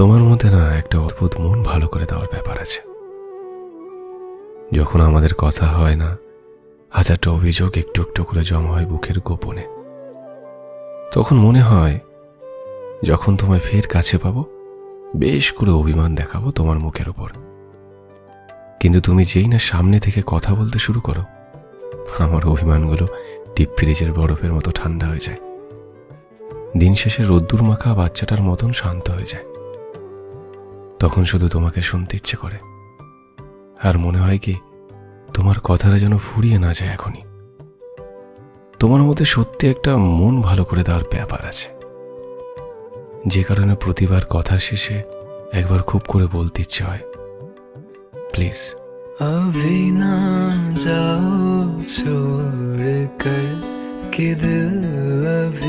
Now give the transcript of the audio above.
তোমার মধ্যে না একটা অদ্ভুত মন ভালো করে দেওয়ার ব্যাপার আছে। যখন আমাদের কথা হয় না, হাজারটা অভিযোগ একটু একটু করে জমা হয় বুকের গোপনে। তখন মনে হয়, যখন তোমায় ফের কাছে পাবো, বেশ করে অভিমান দেখাবো তোমার মুখের উপর। কিন্তু তুমি যেই না সামনে থেকে কথা বলতে শুরু করো, আমার অভিমানগুলো ডিপ ফ্রিজের বরফের মতো ঠান্ডা হয়ে যায়। দিন শেষে রোদ্দুর মাখা বাচ্চাটার মতন শান্ত হয়ে যায়। তখন শুধু তোমাকে শুনতে ইচ্ছে করে আর মনে হয় কি তোমার কথাটা যেন ফুরিয়ে না যায় এখনই তোমার মধ্যে সত্যি একটা মন ভালো করে দেওয়ার ব্যাপার আছে যে কারণে প্রতিবার কথার শেষে একবার খুব করে বলতে ইচ্ছে হয় প্লিজ अभी ना जाओ छोड़ कर कि दिल अभी भरा